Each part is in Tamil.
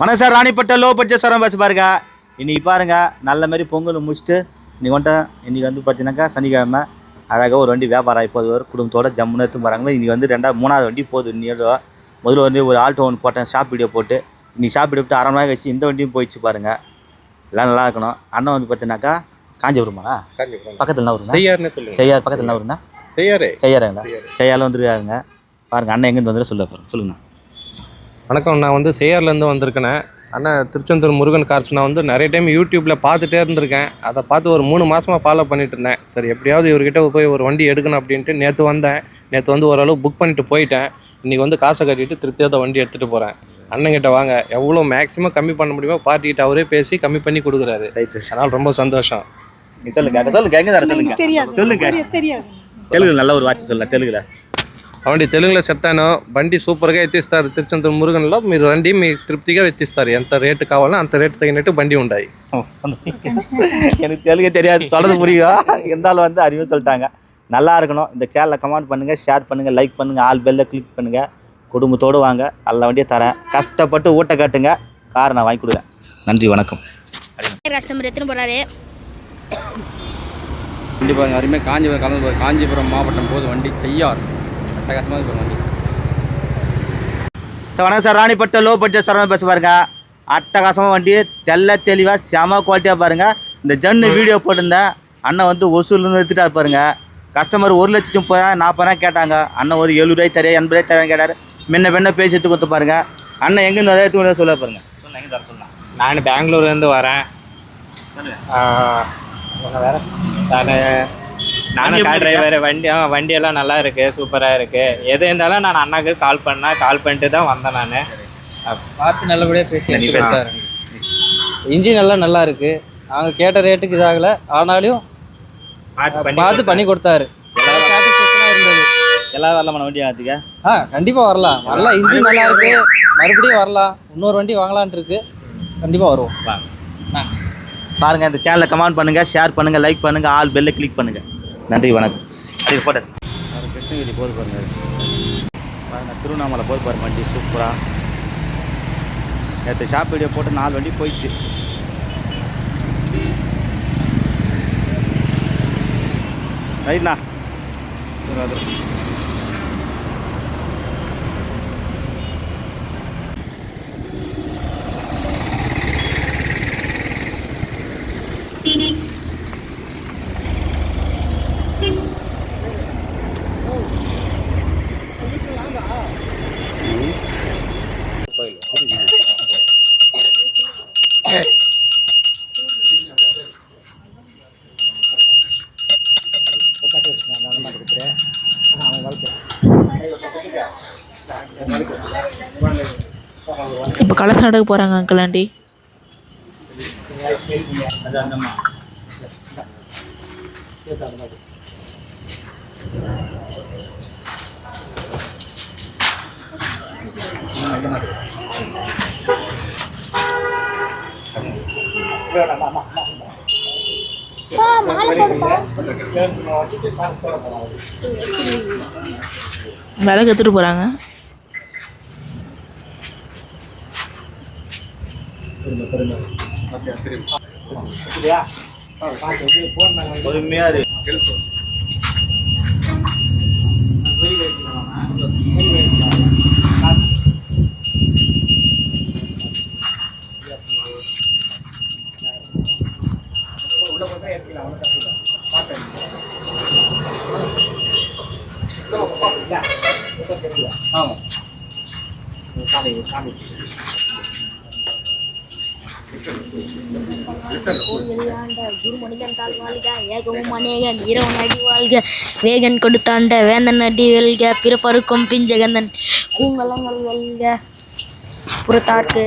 வணக்கம் சார் ராணிப்பட்ட லோ பட்ஜெட் சரம் பஸ் பாருங்க. இன்னைக்கு பாருங்க நல்ல மாதிரி பொங்கல் முடிச்சுட்டு இன்னைக்கு வந்துட்டேன் இன்னைக்கு வந்து பார்த்தீங்கன்னாக்கா சனிக்கிழமை அழகாக ஒரு வண்டி வியாபாரம் ஆகி போகுது ஒரு குடும்பத்தோட ஜம்முன்னு எடுத்து போகிறாங்களோ இன்னைக்கு வந்து ரெண்டாவது மூணாவது வண்டி போகுது இன்னையோட முதல்ல வந்து ஒரு ஆல்டோ ஒன்று போட்டேன் ஷாப் வீடியோ போட்டு. இன்னைக்கு ஷாப் வீடியோ விட்டு அரை மணி நேரம் கழிச்சு இந்த வண்டியும் போயிடுச்சு பாருங்க. எல்லாம் நல்லா இருக்கணும். அண்ணன் வந்து பார்த்தீங்கன்னாக்கா காஞ்சிபுரமா. பக்கத்தில் என்ன வருங்க செய்யாருன்னு செய்யார் பக்கத்தில் வருங்க செய்யாரு செய்யாருங்களா செய்யாலும் வந்துருக்காருங்க. பாருங்க அண்ணன் எங்கேருந்து வந்துட்டு சொல்ல போகிறேன் சொல்லுங்கண்ணா. வணக்கம் நான் வந்து செய்யார்லேருந்து வந்திருக்கேன். அண்ணா திருச்செந்தூர் முருகன் கார்ஸ் நான் வந்து நிறைய டைம் யூடியூப்பில் பார்த்துட்டே இருந்திருக்கேன். அதை பார்த்து ஒரு மூணு மாதமாக ஃபாலோ பண்ணிட்டு இருந்தேன். சரி எப்படியாவது இவர்கிட்ட போய் ஒரு வண்டி எடுக்கணும் அப்படின்ட்டு நேற்று வந்தேன். நேற்று வந்து ஓரளவு புக் பண்ணிட்டு போயிட்டேன். இன்றைக்கி வந்து காசை கட்டிட்டு திருப்தியாக தான் வண்டி எடுத்துகிட்டு போகிறேன் அண்ணங்கிட்ட வாங்க. எவ்வளோ மேக்ஸிமம் கம்மி பண்ண முடியுமோ பார்ட்டிகிட்ட அவரே பேசி கம்மி பண்ணி கொடுக்குறாரு. அதனால் ரொம்ப சந்தோஷம். நீ சொல்லுங்க சொல்லுங்க சொல்லுங்க? தெரியாது. சொல்லுங்க. தெலுங்கு நல்ல ஒரு வார்த்தை சொல்லுங்க தெலுங்குல. అవండి తెలుగులో చెప్తాను బండి సూపర్గా ఎత్తిస్తారు తిరుచంతూరు మురుగన్లో మీరు రండి మీ తృప్తిగా ఎత్తిస్తారు ఎంత రేటు కావాలో అంత రేటు తగినట్టు బండి ఉన్నాయి எனக்கு தெலுங்கு தெரியாது சொல்றது புரியும் இருந்தாலும் வந்து அறிவு சொல்லிட்டாங்க நல்லா இருக்கணும் இந்த சேனலை கமெண்ட் பண்ணுங்க ஷேர் பண்ணுங்க லைக் பண்ணுங்க ஆல் பெல்ல கிளிக் பண்ணுங்க குடும்பத்தோடு வாங்க நல்ல வண்டியை தரேன் கஷ்டப்பட்டு ஊட்ட காட்டுங்க காரை நான் வாங்கி கொடுக்குறேன் நன்றி வணக்கம் கஸ்டமர் எத்தனை போறாரு கண்டிப்பாக அருமையாக காஞ்சிபுரம் கலந்து காஞ்சிபுரம் மாவட்டம் போது வண்டி செய்யார் அட்டகாசமாக இருக்கும் வண்டி சார் வணக்கம் sir Ranipet low budget Saravana பேச பாருங்க. அட்டகாசமாக வண்டி தெல்ல தெளிவாக செம குவாலிட்டியாக பாருங்க. இந்த ஜன்னு வீடியோ போட்டிருந்தேன். அண்ணன் வந்து ஒசூர்லேருந்து எடுத்துட்டாரு பாருங்க. கஸ்டமர் ஒரு லட்சத்தி முப்பதாயிரம் நாற்பதாயிரம் கேட்டாங்க. அண்ணன் ஒரு எழுபதாயிரம் தரையா எண்பதாயிரம் தரேன் கேட்டார். முன்ன பின்ன பேசி எடுத்து கொடுத்து பாருங்க. அண்ணன் எங்கேருந்து வரையா எடுத்து சொல்ல பாருங்க. சொல்லுங்க எங்கே தர சொல்லலாம் நான் பெங்களூர்லேருந்து வரேன். வேற. நான் நானும் கார் டிரைவர் வண்டி ஆ வண்டியெல்லாம் நல்லா இருக்கு சூப்பராக இருக்கு. எது இருந்தாலும் நான் அண்ணாக்கு கால் பண்ணேன் கால் பண்ணிட்டு தான் வந்தேன் நான். பார்த்து நல்லபடியாக பேசி. இன்ஜின் எல்லாம் நல்லா இருக்கு. நாங்கள் கேட்ட ரேட்டுக்கு இதாகல. ஆனாலும் பார்த்து பண்ணி கொடுத்தாரு. இருந்தது. எல்லாரும் வரலாமா வண்டி ஆகிறதுக்கு ஆ கண்டிப்பாக வரலாம். வரலாம். இன்ஜின் நல்லா இருக்கு. மறுபடியும் வரலாம். இன்னொரு வண்டி வாங்கலான்ட்டு இருக்கு. கண்டிப்பாக வருவோம். பாருங்க இந்த சேனலை கமெண்ட் பண்ணுங்க ஷேர் பண்ணுங்க லைக் பண்ணுங்க ஆல் பெல்ல கிளிக் பண்ணுங்க. நன்றி வணக்கம். சரி போட்டேன் கிருஷ்ணகிரி போது பாருங்க பாருங்க திருவண்ணாமலை போது பாருங்க வண்டி சூப்பரா நேற்று ஷாப் வீடியோ போட்டு நாலு வண்டி போயிடுச்சு. ரைட்ண்ணா. இப்போ கலசம் எடுக்க போகிறாங்க அங்கிள் ஆண்டி. விலகு எடுத்துகிட்டு போகிறாங்க பொறுமையா இரு குருமனிதன் தாழ் வேகன் கொடுத்தாண்ட வேந்தன் அடி வெல்க பிறப்பருக்கும் பிஞ்சகந்தன் பூங்கலங்கள் வெல்க புறத்தாக்கு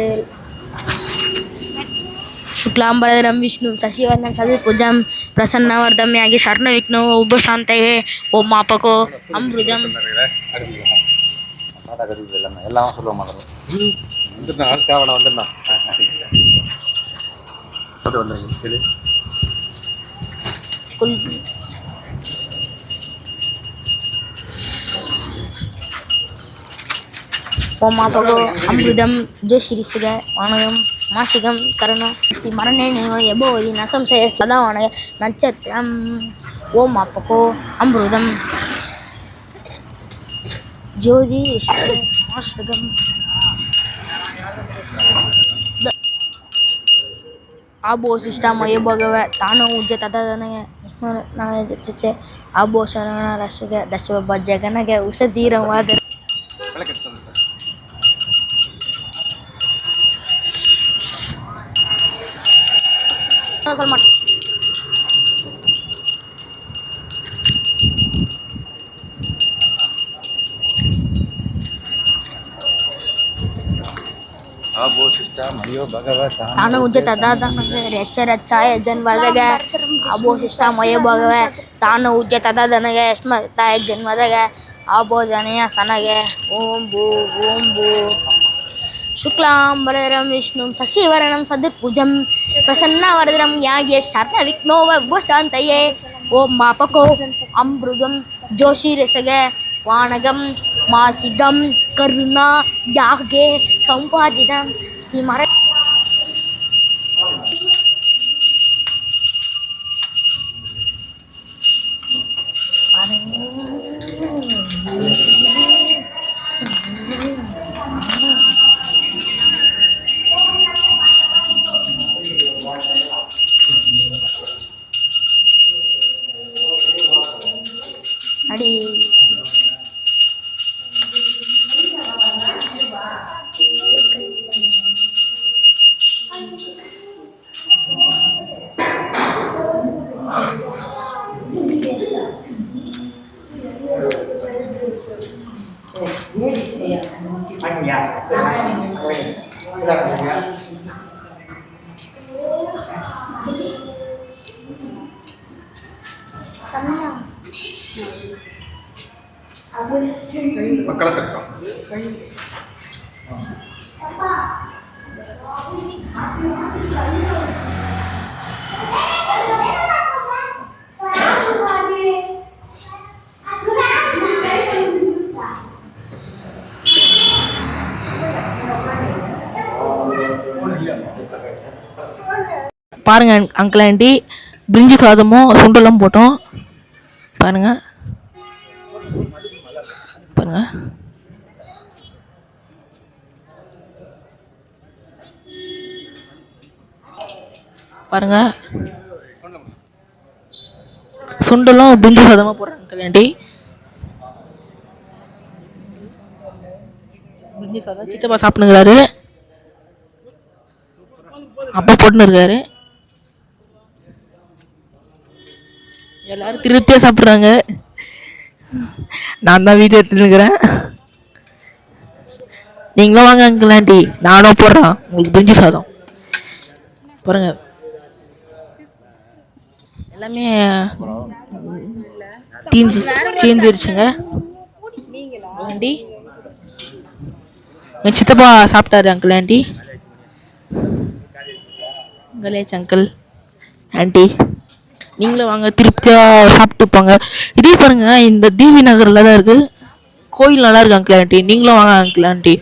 ಶುಕ್ಲಾಂಬರಧರಂ ವಿಷ್ಣು ಸಚಿವರ್ಣಂ ಸದುಪುಜಂ ಪ್ರಸನ್ನವರ್ಧಮ್ಯಾಗಿ ಶರಣ ವಿಘ್ನೋ ಉಪಶಾಂತಯೇ ಓಂ ಮಾಪಕೋ ಅಮೃತಂ எல்லாம் சொல்லுவோம் வந்துருந்தான் ஆள் வந்துருந்தான் போட்டு வந்துருங்க కుల్ ஓமாபகோ அமிர்தம் ஜோஷிரிசுக வானகம் மாசிகம் கரணம் ஸ்ரீ மரணே எபோதி நசம் செய்ய சதா வானக நட்சத்திரம் அப்பகோ அமிர்தம் ஜோதி மாசகம் આબો સિસ્ટમ એ બગવે ತಾನು ಉಜ್ಜೆ ತದನಗೆ ನಾನು ಚಚ್ಚೆ ಆಬೋ ಶರಣ ರಶಗೆ ದಶವ ಬಜ್ಜಗನಗೆ ಉಷ ಧೀರವಾದ ಸ್ವಲ್ಪ ಆ ಬೋಸ್ ತಾನು ಉಜ್ಜ ತದಾದನಗೆ ಎಚ್ಚರಚ್ಚಾಯ ಜನ್ಮದಾಗ ಅಬೋ ಶಿಷ್ಟಾಮಯ ಭಗವ ತಾನು ಉಜ್ಜ ತದಾದನಗೆ ಎಷ್ಮತಾಯ ಜನ್ಮದಾಗ ಅಬೋ ಜನಯ ಸನಗೆ ಓಂ ಭೂ ಓಂ ಭೂ ಶುಕ್ಲಾಂಬರಂ ವಿಷ್ಣು ಶಶಿವರಣಂ ಸದೃಭುಜಂ ಪ್ರಸನ್ನವರದಂ ಯಾಗೆ ಶರ್ಣ ವಿಘ್ನೋವ ಶಾಂತಯೇ ಓಂ ಮಾಪಕೋ ಅಮೃತಂ ಜೋಶಿರಸಗೆ ವಾಣಗಂ ಮಾಸಿಗಂ ಕರುಣಾ 你妈的 பாருங்க அங்- அங்கிள் ஆண்டி பிரிஞ்சி சாதமும் சுண்டலும் போட்டோம். பாருங்க. பாருங்க. பாருங்க. சுண்டலும் பிஞ்சு சாதமும் போடுறாங்க கல்யாண்டி. பிஞ்சு சாதம் சித்தப்பா சாப்பிடுங்கிறாரு. அப்பா போட்டுன்னு இருக்காரு. எல்லாரும் திருப்தியாக சாப்பிட்றாங்க. நான் தான் வீடியோ எடுத்துட்டு இருக்கிறேன் நீங்களும் வாங்க அங்கிள் ஆண்டி நானும் போடுறேன். உங்களுக்கு பிரிஞ்சு சாதம். பாருங்க. எல்லாமே தீஞ்சு சேர்ந்துருச்சுங்க. ஆண்டி எங்கள் சித்தப்பா சாப்பிட்டாரு uncle aunty Ganesh uncle aunty நீங்களும் வாங்க திருப்தியாக சாப்பிட்டு போங்க. இதே பாருங்க இந்த தீவி நகரில் தான் இருக்குது கோயில் நல்லா இருக்கு அங்கிள் ஆண்டி நீங்களும் வாங்க அங்கிள் ஆண்டி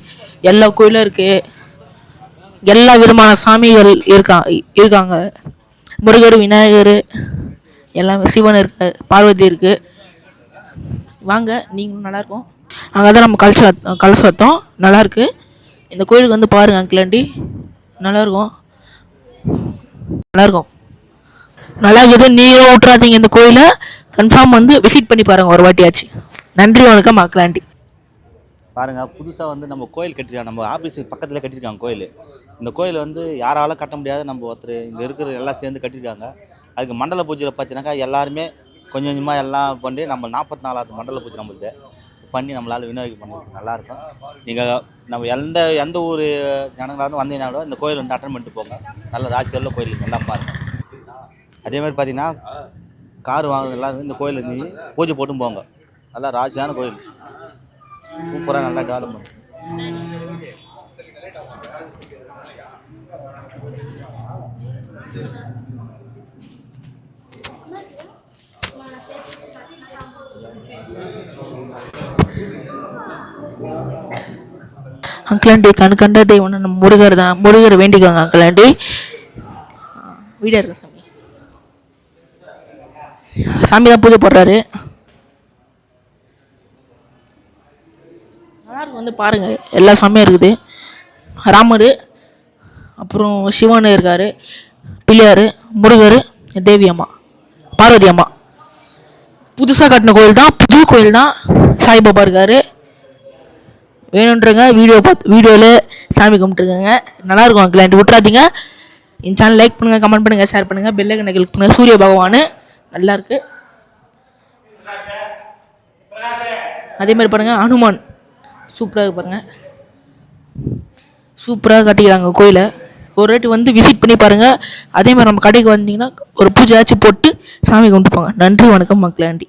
எல்லா கோயிலும் இருக்குது எல்லா விதமான சாமிகள் இருக்கா இருக்காங்க. முருகர் விநாயகர் எல்லாமே சிவன் இருக்கு பார்வதி இருக்குது வாங்க நீங்களும் நல்லாயிருக்கும் அங்கே தான் நம்ம கலச கலச வைத்தோம். நல்லாயிருக்கு இந்த கோயிலுக்கு வந்து பாருங்கள் அங்கிள் ஆண்டி நல்லாயிருக்கும் நல்லாயிருக்கும் நல்லா இருக்குது நீங்களும் விட்றாதீங்க இந்த கோயிலை. கன்ஃபார்ம் வந்து விசிட் பண்ணி பாருங்கள் ஒரு வாட்டியாச்சு. நன்றி வணக்கம் மக்களாண்டி பாருங்கள் புதுசாக வந்து நம்ம கோயில் கட்டிருக்காங்க. நம்ம ஆஃபீஸுக்கு பக்கத்தில் கட்டியிருக்காங்க கோயில். இந்த கோயில் வந்து யாராலும் கட்ட முடியாது. நம்ம ஒருத்தர் இங்கே இருக்கிற எல்லாம் சேர்ந்து கட்டியிருக்காங்க அதுக்கு மண்டல பூஜையில் பார்த்தீங்கன்னாக்கா எல்லாருமே கொஞ்சம் கொஞ்சமாக எல்லாம் பண்ணி நம்ம நாற்பத்தி நாலாவது மண்டல பூஜை நம்மளுக்கு பண்ணி நம்மளால் விநியோகம் பண்ணி நல்லாயிருக்கும் நீங்கள் நம்ம எந்த எந்த ஊர் ஜனங்களாவது வந்தீங்கன்னா கூட இந்த கோயில் வந்து அட்டன் பண்ணிட்டு போங்க. நல்ல ராசிகளில் கோயில் நல்லா பாருங்கள் அதே மாதிரி பார்த்தீங்கன்னா கார் வாங்குற எல்லாரும் இந்த கோயில் நீ பூஜை போட்டும் போங்க. நல்லா ராசியான கோயில். சூப்பராக நல்லா டெவலப் பண்ணும் அங்கிள் ஆண்டி கண் கண்ட தெய்வம் நம்ம முருகர் தான் முருகர் வேண்டிக்கோங்க அங்கிள் ஆண்டி வீடியோ இருக்கு சாமி. சாமி தான் பூஜை போடுறாரு. நல்லா இருக்கு வந்து பாருங்க எல்லா சாமியும் இருக்குது. ராமர் அப்புறம் சிவன் இருக்காரு பிள்ளையார் முருகர் தேவி அம்மா பார்வதி அம்மா. புதுசாக கட்டின கோயில் தான் புது கோயில் தான் சாய்பாபா இருக்காரு. வேணுன்றங்க வீடியோ பார்த்து வீடியோவில் சாமி கும்பிட்டுருக்கங்க. நல்லாயிருக்கும் அங்கிள் விட்றாதீங்க இந்த சேனல் லைக் பண்ணுங்கள் கமெண்ட் பண்ணுங்கள் ஷேர் பண்ணுங்கள் பெல்லைக்கனை கிளிக் பண்ணுங்கள் சூரிய பகவான் நல்லா இருக்கு அதே மாதிரி பாருங்கள் அனுமான். சூப்பராக இருக்கு பாருங்கள் சூப்பராக கட்டிக்கிறாங்க கோயிலை. ஒரு வாட்டி வந்து விசிட் பண்ணி பாருங்கள் அதே மாதிரி நம்ம கடைக்கு வந்தீங்கன்னா ஒரு பூஜை ஆச்சு போட்டு சாமி கும்பிட்டு போங்க நன்றி வணக்கம் மக்களாண்டி.